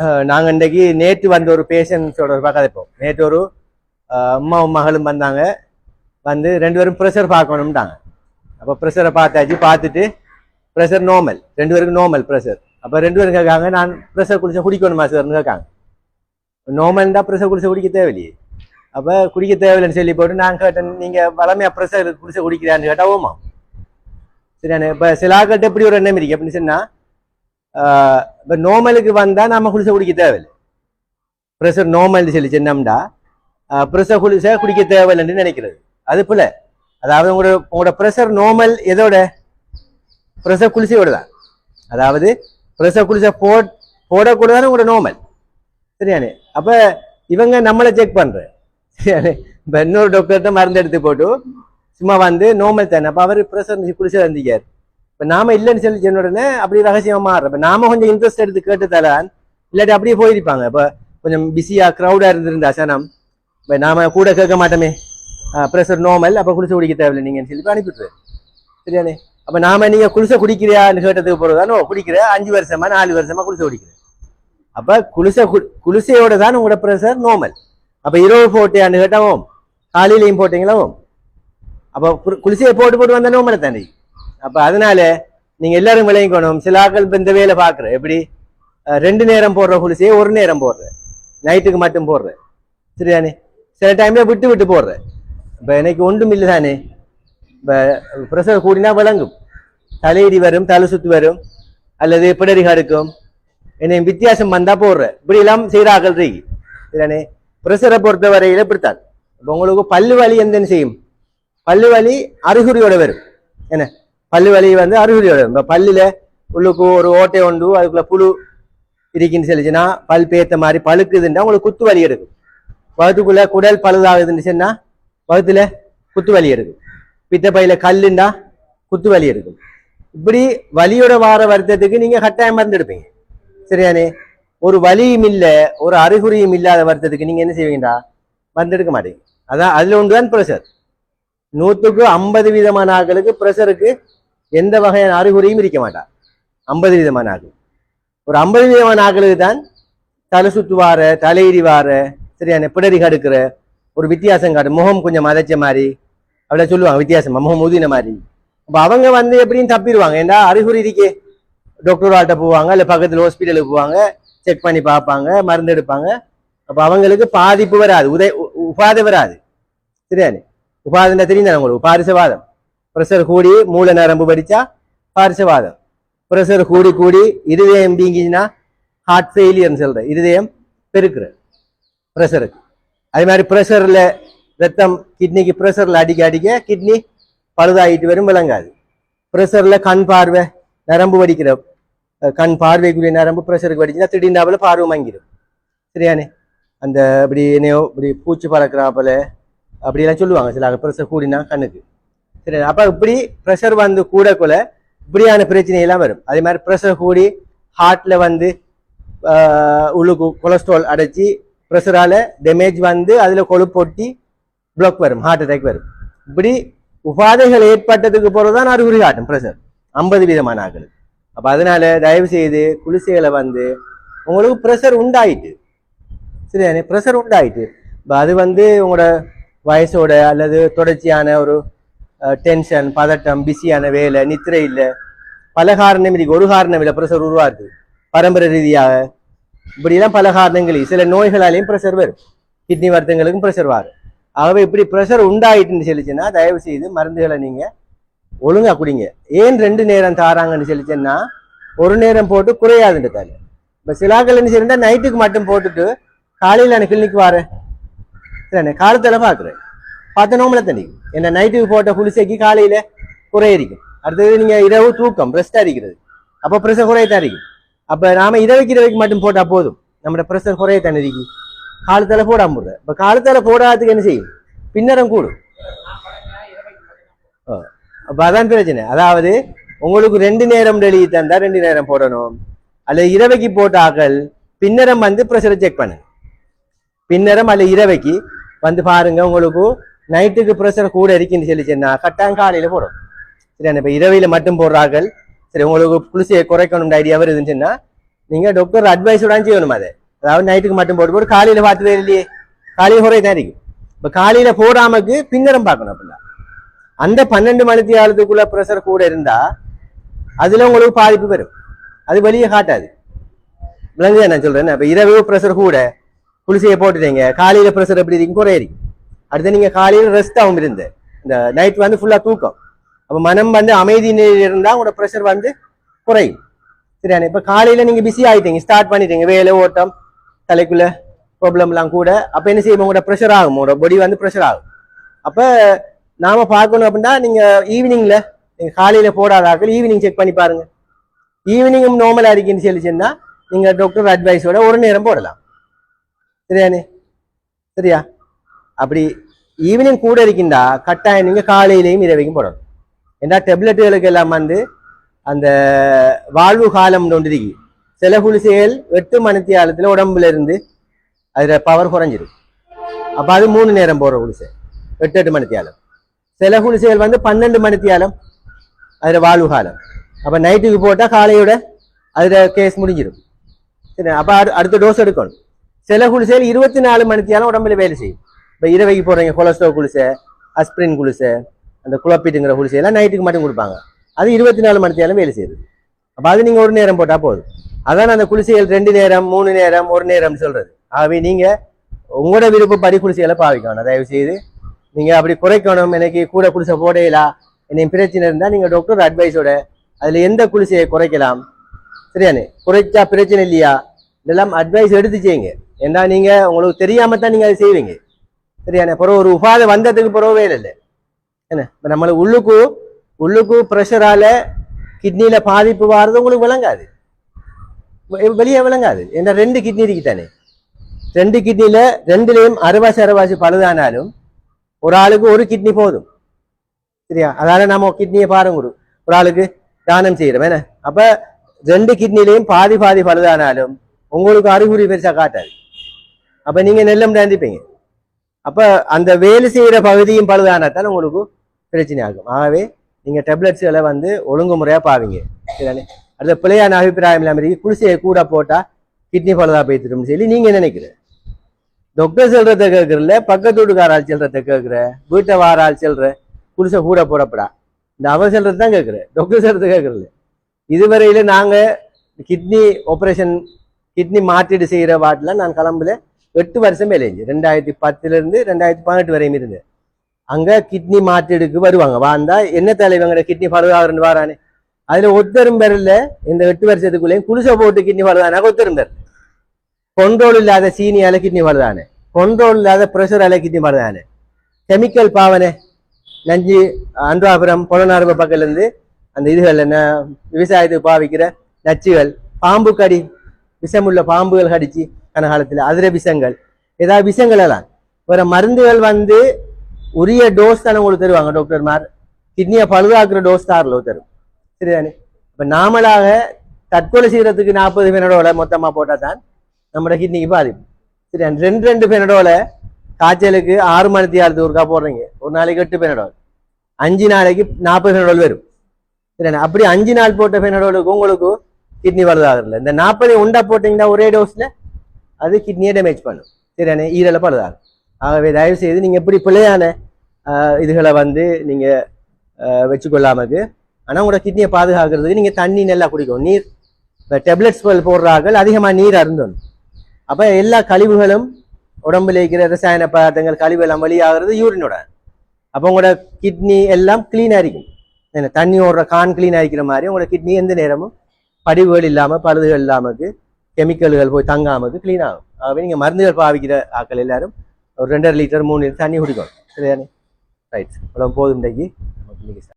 நாங்கள் நாங்க இன்றைக்கு நேற்று வந்த ஒரு பேஷண்ட்ஸோட ஒரு கதைப்போம் நேற்று ஒரு அம்மாவும் மகளும் வந்தாங்க. வந்து ரெண்டு பேரும் ப்ரெஷர் பார்க்கணும்ட்டாங்க. அப்போ ப்ரெஷரை பார்த்தாச்சு. பார்த்துட்டு ப்ரெஷர் நார்மல் ரெண்டு பேருக்கு நார்மல் ப்ரெஷர் அப்போ ரெண்டு பேரும் கேட்காங்க நான் ப்ரெஷர் குடிச்சா குடிக்கணுமா சார்னு கேட்காங்க. நார்மல் தான் ப்ரெஷர் குடிச்சா குடிக்க தேவையில்லையே. அப்போ குடிக்க தேவையில்லைன்னு சொல்லி போட்டு நான் கேட்டேன் நீங்கள் வளமையாக ப்ரெஷர் குடிச்சா குடிக்கிறான்னு கேட்டால் ஓமா சரியானே இப்போ சிலாக்கிட்ட எப்படி ஒரு எண்ணம் இருக்கு? அப்படின்னு சொன்னால் இப்போ நோமலுக்கு வந்தால் நம்ம குளிசை குடிக்க தேவையில்லை ப்ரெஷர் நோமல் சொல்லி சொன்னோம்டா ப்ரெஷர் குளிசை குடிக்க தேவையில்லைன்னு நினைக்கிறது அது போல அதாவது உங்களோட உங்களோட ப்ரெஷர் நோமல் எதோட ப்ரெஷர் குளிசையோட தான் அதாவது ப்ரெஷர் குளிசை போ போடக்கூட தானே உங்களோட நோமல் சரியானே அப்போ இவங்க நம்மளை செக் பண்ணுற சரியானே இப்போ இன்னொரு டாக்டர்கிட்ட மருந்து எடுத்து போட்டு சும்மா வந்து நோமல் தானே அப்போ அவர் ப்ரெஷர் குளிசை வந்திக்கார் இப்போ நாம இல்லைன்னு சொல்லி சொன்ன உடனே அப்படி ரகசியமா மாறுற இப்போ நாம கொஞ்சம் இன்ட்ரெஸ்ட் எடுத்து கேட்டு தரான் இல்லாட்டி அப்படியே போயிருப்பாங்க. இப்போ கொஞ்சம் பிஸியா க்ரௌடா இருந்திருந்தா சனம். இப்போ நாம கூட கேட்க மாட்டோமே. ப்ரெஷர் நார்மல் அப்போ குளிச்சு குடிக்க தேவையில்லை நீங்கன்னு சொல்லி இப்ப சரியானே அப்போ நாம நீங்க குளிச குடிக்கிறியான்னு கேட்டதுக்கு போறதானோ குடிக்கிற அஞ்சு வருஷமா நாலு வருஷமா குளிச்சு குடிக்கிறேன். அப்ப குளிச கு- குளிசையோட தான் உங்களோட ப்ரெஷர் நார்மல் அப்ப இரவு போட்டியான்னு கேட்டாவும் காலையிலையும் போட்டிங்களாவும் அப்போ குளிசையை போட்டு போட்டு வந்த நோமலை தானே? அப்ப அதனால நீங்க எல்லாரும் விளையங்கணும் சில ஆட்கள் இப்ப இந்த வேலை பாக்குற. எப்படி? ரெண்டு நேரம் போடுற குளிசையை ஒரு நேரம் போடுற. நைட்டுக்கு மட்டும் போடுற. சரிதானே? சில டைம்ல விட்டு விட்டு போடுற. இப்ப எனக்கு ஒன்றும் இல்லை தானே? இப்ப ப்ரெஷர் கூடினா விளங்கும். தலையடி வரும் தலை சுத்து வரும். அல்லது பிடரி கடுக்கும். என்னை வித்தியாசம் வந்தா போடுற. இப்படி எல்லாம் செய்யறாக்கள் சரிதானே? ப்ரெஷரை பொறுத்த வரையில இப்படித்தான். இப்ப உங்களுக்கு பல்லு வலி எந்த செய்யும். பல்லு வலி அறிகுறியோட வரும். என்ன? பல்லு வலி வந்து அறிகுறியோட இந்த பல்லில் உள்ளுக்கு ஒரு ஓட்டை உண்டு அதுக்குள்ள புழு இருக்குன்னு சொல்லிச்சுன்னா பல் பேத்த மாதிரி பழுக்குதுன்னா உங்களுக்கு குத்து வலி எடுக்கும். வகுத்துக்குள்ள குடல் பழுதாகுதுன்னு சொன்னா வகுத்துல குத்து வலி எடுக்கும். பித்தப்பையில கல்லுண்டா குத்து வலி இருக்கு இப்படி வலியோட வார வருத்தத்துக்கு நீங்க கட்டாயம் மருந்து எடுப்பீங்க. சரியானே ஒரு வலியும் இல்லை ஒரு அறிகுறியும் இல்லாத வருத்தத்துக்கு நீங்க என்ன செய்வீங்கடா? மருந்து எடுக்க மாட்டீங்க. அதான் அதுல ஒன்றுதான் ப்ரெஷர் நூற்றுக்கு ஐம்பது விதமான ஆட்களுக்கு ப்ரெஷருக்கு எந்த வகையான அறிகுறியும் இருக்க மாட்டார். ஐம்பது விதமான ஆக்கள். ஒரு ஐம்பது விதமான ஆக்களுக்கு தான் தலை சுத்துவார தலையிடி வார சரியான பிடரி கடுக்கிற ஒரு வித்தியாசம் காட்டு முகம் கொஞ்சம் மதைச்ச மாதிரி அப்படியே சொல்லுவாங்க வித்தியாசமா முகம் உதின மாதிரி. அப்போ அவங்க வந்து எப்படின்னு தப்பிடுவாங்க. ஏண்டா அறிகுறி இருக்கே. டாக்டர் ஆட்ட போவாங்க இல்லை பக்கத்தில் ஹாஸ்பிட்டலுக்கு போவாங்க செக் பண்ணி பார்ப்பாங்க மருந்து எடுப்பாங்க. அப்போ அவங்களுக்கு பாதிப்பு வராது உதய உபாதை வராது. சரியானே? உபாதனை தெரியும் தானே உங்களுக்கு? பாரிசவாதம் ப்ரெஷர் கூடி மூளை நரம்பு படிச்சா பாரிசவாதம். ப்ரெஷர் கூடி கூடி இருதயம் வீங்கிச்சுன்னா ஹார்ட் ஃபெயிலியர்னு சொல்ற இருதயம் பெருக்குற ப்ரெஷருக்கு. அதே மாதிரி ப்ரெஷரில் ரத்தம் கிட்னிக்கு ப்ரெஷரில் அடிக்க அடிக்க கிட்னி பழுதாயிட்டு வரும் விளங்காது. ப்ரெஷரில் கண் பார்வை நரம்பு வடிக்கிற கண் பார்வைக்குரிய நரம்பு ப்ரெஷருக்கு வடிச்சுன்னா திடீர்னாப்புல பார்வை வாங்கிடும் சரியானே? அந்த இப்படி என்னையோ இப்படி பூச்சி பறக்கிறாப்பில் அப்படியெல்லாம் சொல்லுவாங்க. சில ப்ரெஷர் கூடினா கண்ணுக்கு. சரி அப்போ இப்படி ப்ரெஷர் வந்து கூட கூட இப்படியான பிரச்சனை எல்லாம் வரும். அதே மாதிரி ப்ரெஷர் கூடி ஹார்ட்டில் வந்து உள்ளுக்கு கொலஸ்ட்ரால் அடைச்சி ப்ரெஷரால் டேமேஜ் வந்து அதில் கொழுப்பு ஒட்டி பிளாக் வரும் ஹார்ட் அட்டாக் வரும். இப்படி உபாதைகள் ஏற்பட்டதுக்கு பிறகுதான் அறிகுறி காட்டும் ப்ரெஷர் ஐம்பது விதமான ஆக்களுக்கு அப்போ அதனால தயவு செய்து குளிசைகளை வந்து உங்களுக்கு ப்ரெஷர் உண்டாயிட்டு சரியானே ப்ரெஷர் உண்டாயிட்டு இப்போ அது வந்து உங்களோட வயசோட அல்லது தொடர்ச்சியான ஒரு டென்ஷன் பதட்டம் பிஸியான வேலை நித்திரை இல்லை பல காரணம் இதுக்கு. ஒரு காரணம் இல்லை ப்ரெஷர் உருவாருது பரம்பரை ரீதியாக. இப்படிலாம் பல காரணங்கள் சில நோய்களாலையும் ப்ரெஷர் வரும். கிட்னி வருத்தங்களுக்கும் ப்ரெஷர் வரும். ஆகவே இப்படி ப்ரெஷர் உண்டாயிட்டுன்னு சொல்லிச்சுன்னா தயவு செய்து மருந்துகளை நீங்கள் ஒழுங்கா குடிங்க. ஏன் ரெண்டு நேரம் தாராங்கன்னு சொல்லிச்சுன்னா ஒரு நேரம் போட்டு குறையாதுன்ற இப்போ இப்ப சிலாக்கள் என்ன செய்யறா நைட்டுக்கு மட்டும் போட்டுட்டு காலையில் நான் கிளினிக் வரேன். இல்லை காலத்தில் பார்க்குறேன். பார்த்த நோம்பல தண்ணி என்ன நைட்டுக்கு போட்ட புளிசைக்கு காலையில குறையிருக்கும் அடுத்தது நீங்க இரவு தூக்கம் ரெஸ்டா இருக்கிறது அப்போ ப்ரெஷர் குறையத்தான் இருக்கு அப்போ நாம இரவைக்கு இரவைக்கு மட்டும் போட்டால் போதும். நம்மளோட ப்ரெஷர் குறையத்தான் இருக்கு காலத்தால போடாம போடுற இப்ப காலத்தால போடாததுக்கு என்ன செய்யும்? பின்னரம் கூடும். அப்போ அப்ப அதான் பிரச்சனை. அதாவது உங்களுக்கு ரெண்டு நேரம் டெலிவரி தந்தா ரெண்டு நேரம் போடணும். அல்லது இரவைக்கு போட்டாக்கள் பின்னரம் வந்து ப்ரெஷரை செக் பண்ணுங்க. பின்னரம் அல்ல இரவைக்கு வந்து பாருங்க உங்களுக்கு நைட்டுக்கு ப்ரெஷர் கூட இருக்குன்னு சொல்லி சொன்னா கட்டாயம் காலையில் போடும். சரிண்ணா இப்போ இரவையில் மட்டும் போடுறார்கள். சரி உங்களுக்கு குளிசையை குறைக்கணும் ஐடியா வருதுன்னு சொன்னா நீங்கள் டாக்டர் அட்வைஸோட செய்யணும் அதை. அதாவது நைட்டுக்கு மட்டும் போட்டு போட்டு காலையில் பார்த்து இல்லையே. காலையில் குறை தான் இருக்கும் இப்போ காலையில் போடாமக்கு பின்னரம் பார்க்கணும் அப்படின்னா. அந்த பன்னெண்டு மணித்தி ஆளுக்குள்ள ப்ரெஷர் கூட இருந்தா அதுல உங்களுக்கு பாதிப்பு வரும். அது வெளியே காட்டாது. விளங்குதா நான் சொல்கிறேன் இப்ப இரவு ப்ரெஷர் கூட. குளிசையை போட்டுட்டீங்க. காலையில ப்ரெஷர் எப்படி இருக்கும் குறையறி அடுத்து நீங்கள் காலையில் ரெஸ்ட் ஆகும் இருந்து. இந்த நைட் வந்து ஃபுல்லாக தூக்கம். அப்போ மனம் வந்து அமைதி இருந்தால் இருந்தா உங்களோட ப்ரெஷர் வந்து குறையும். சரியான? இப்போ காலையில் நீங்கள் பிஸி ஆகிட்டீங்க ஸ்டார்ட் பண்ணிட்டீங்க வேலை ஓட்டம் தலைக்குள்ள ப்ராப்ளம்லாம் கூட. அப்போ என்ன செய்யும்? உங்களோட ப்ரெஷர் ஆகும். உங்களோட பொடி வந்து ப்ரெஷர் ஆகும். அப்போ நாம் பார்க்கணும் அப்படின்னா நீங்கள் ஈவினிங்கில் நீங்கள் காலையில் போடாத போடாதாக்கள் ஈவினிங் செக் பண்ணி பாருங்கள் ஈவினிங்கும் நார்மலாக இருக்குன்னு சொல்லிச்சுன்னா நீங்கள் டாக்டர் அட்வைஸோட ஒரு நேரம் போடலாம். சரியானே? சரியா? அப்படி ஈவினிங் கூட இருக்கின்றா கட்டாயம் நீங்கள் காலையிலையும் இரவைக்கும் போடணும். ஏன்னா டெப்லெட்டுகளுக்கு எல்லாம் வந்து அந்த வாழ்வு காலம் ஒன்று இருக்கு. சில குளிசைகள் எட்டு மணித்தி காலத்தில் உடம்புல இருந்து அதில் பவர் குறைஞ்சிடும் அப்போ அது மூணு நேரம் போடுற குளிசை எட்டு எட்டு மணித்தியாலம் சில குளிசைகள் வந்து பன்னெண்டு மணித்தியாலம் அதில் வாழ்வு காலம். அப்போ நைட்டுக்கு போட்டால் காலையோட அதில் கேஸ் முடிஞ்சிடும் சரி அப்போ அடுத்த டோஸ் எடுக்கணும். சில குளிசைகள் இருபத்தி நாலு மணித்தியாலம் உடம்புல வேலை செய்யும். இப்போ இரவைக்கு போடுறீங்க கொலஸ்ட்ரால் குளிசை அஸ்பிரின் குளிசை அந்த குழப்பீட்டுங்கிற குளிசை எல்லாம் நைட்டுக்கு மட்டும் கொடுப்பாங்க. அது இருபத்தி நாலு மணித்தியாலம் வேலை செய்யுது. அப்போ அது நீங்கள் ஒரு நேரம் போட்டால் போதும். அதான் அந்த குளிசைகள் ரெண்டு நேரம் மூணு நேரம் ஒரு நேரம்னு சொல்கிறது ஆகவே நீங்கள் உங்களோட விருப்பப்படி குளிசைகளை பாவிக்கணும். தயவு செய்து நீங்கள் அப்படி குறைக்கணும். எனக்கு கூட குளிசை போடையிலா என்னையும் பிரச்சனை இருந்தால் நீங்கள் டாக்டர் அட்வைஸோட அதில் எந்த குளிசையை குறைக்கலாம்? சரியானே? குறைச்சா பிரச்சனை இல்லையா? இதெல்லாம் அட்வைஸ் எடுத்து செய்யுங்க. ஏன்னா நீங்கள் உங்களுக்கு தெரியாமல் தான் நீங்கள் அதை செய்வீங்க. சரியான? பிறகு ஒரு உபாதை வந்ததுக்கு பிறகு வேலை இல்லை. என்ன? இப்போ நம்மளை உள்ளுக்கு உள்ளுக்கு ப்ரெஷரால கிட்னியில் பாதிப்பு வாரது உங்களுக்கு விளங்காது. வெளியே விளங்காது. ஏன்னா ரெண்டு கிட்னி இருக்குதானே ரெண்டு கிட்னியில் ரெண்டுலேயும் அறுவாசி அறுவாசி பழுதானாலும் ஒரு ஆளுக்கு ஒரு கிட்னி போதும். சரியா? அதால நம்ம கிட்னியை பாருங்க ஒரு ஒரு ஆளுக்கு தானம் செய்யறோம். என்ன? அப்ப ரெண்டு கிட்னிலையும் பாதி பாதி பழுதானாலும் உங்களுக்கு அறிகுறி பெருசா காட்டாது. அப்ப நீங்க நெல்லம் தாண்டிப்பீங்க. அப்போ அந்த வேலை செய்கிற பகுதியும் பழுதானாத்தான் உங்களுக்கு பிரச்சனை ஆகும் ஆகவே நீங்கள் டெப்லெட்ஸ்களை வந்து ஒழுங்குமுறையா பாவீங்க சரிதானே? அடுத்த பிள்ளையான அபிப்பிராயம் இல்லாமல் இருக்கு. குளிசையை கூட போட்டால் கிட்னி பழுதா போய்த்திடும் சொல்லி நீங்கள் நினைக்கிற டாக்டர் சொல்கிறத கேட்குறல பக்கத்து வீட்டுக்கார ஆள் கேட்குற வீட்டை வார ஆள் குடிசை கூட போடப்படா. இந்த அவன் சொல்கிறது தான் கேட்குறேன். டாக்டர் சொல்கிறது கேட்குறல. இதுவரையில நாங்கள் கிட்னி ஆப்ரேஷன் கிட்னி மாற்றீடு செய்கிற வாட்டில் நான் கிளம்புல. எட்டு வருஷம் வேலை ரெண்டாயிரத்தி பத்துலேருந்து ரெண்டாயிரத்தி பதினெட்டு வரையும் இருந்து. அங்கே கிட்னி மாற்றீடுக்கு வருவாங்க. வாழ்ந்தால் என்ன தலைவங்க கிட்னி பழுதாகிறன்னு வாரானே. அதில் ஒத்தரும் பேர்ல இந்த எட்டு வருஷத்துக்குள்ளேயும் குளிசை போட்டு கிட்னி பழுதானா ஒத்தரும் பேர். கொண்டோல் இல்லாத சீனியால கிட்னி பழுதானே கொண்டோல் இல்லாத ப்ரெஷரால கிட்னி பழுதானே கெமிக்கல் பாவனை நஞ்சு அன்றாபுரம் புலனார்ப பக்கத்துலேருந்து அந்த இதுகள் என்ன விவசாயத்துக்கு பாவிக்கிற நச்சுகள் பாம்பு கடி விஷமுள்ள பாம்புகள் கடிச்சு கனகாலத்துல அதிர விஷங்கள். ஏதாவது விஷங்கள் எல்லாம். வேற மருந்துகள் வந்து உரிய டோஸ் தானே உங்களுக்கு தருவாங்க டாக்டர்மார் கிட்னியை பழுதாக்குற டோஸ் தாரில் தரும். சரிதானே? இப்ப நாமளாக தற்கொலை செய்யறதுக்கு நாற்பது பெனடோலை மொத்தமா போட்டால் தான் நம்மளோட கிட்னிக்கு பாதிப்பு. சரி ரெண்டு ரெண்டு பெனடோலை காய்ச்சலுக்கு ஆறு மணி ஆறு ஒருக்கா போடுறீங்க. ஒரு நாளைக்கு எட்டு பெனடோல் அஞ்சு நாளைக்கு நாற்பது பெனடோல் வரும். சரிண்ணா அப்படி அஞ்சு நாள் போட்ட பெனடோலுக்கு உங்களுக்கு கிட்னி பழுதாகிறல இந்த நாற்பது உண்டா போட்டீங்கன்னா ஒரே டோஸ்ல அது கிட்னியை டேமேஜ் பண்ணும். சரியானே ஈரலை பழுதாகும். ஆகவே தயவு செய்து நீங்கள் இப்படி பிள்ளையான இதுகளை வந்து நீங்கள் ஆஹ், வச்சுக்கொள்ளாமக்கு ஆனால் உங்களோட கிட்னியை பாதுகாக்கிறதுக்கு நீங்கள் தண்ணி நல்லா குடிக்கணும். நீர் இப்போ டெப்லெட்ஸ் போடுறார்கள் அதிகமாக நீர் அருந்தணும். அப்போ எல்லா கழிவுகளும் உடம்புல இருக்கிற ரசாயன பதார்த்தங்கள் கழிவு எல்லாம் வெளியாகிறது யூரினோட அப்போ உங்களோட கிட்னி எல்லாம் க்ளீனாக இருக்கும். என்ன தண்ணி ஓடுற கான் க்ளீனாக இருக்கிற மாதிரி உங்களோட கிட்னி எந்த நேரமும் படிவுகள் இல்லாமல் பழுதுகள் இல்லாமக்கு கெமிக்கல்கள் போய் தங்காமக்கு க்ளீன் ஆகும். ஆகவே நீங்கள் மருந்துகள் பாவிக்கிற ஆட்கள் எல்லாரும் ஒரு ரெண்டரை லிட்டர் மூணு லிட்டர் தண்ணி குடிக்கணும். சரிதானே? ரைட் அவ்வளோ போதும் இன்றைக்கு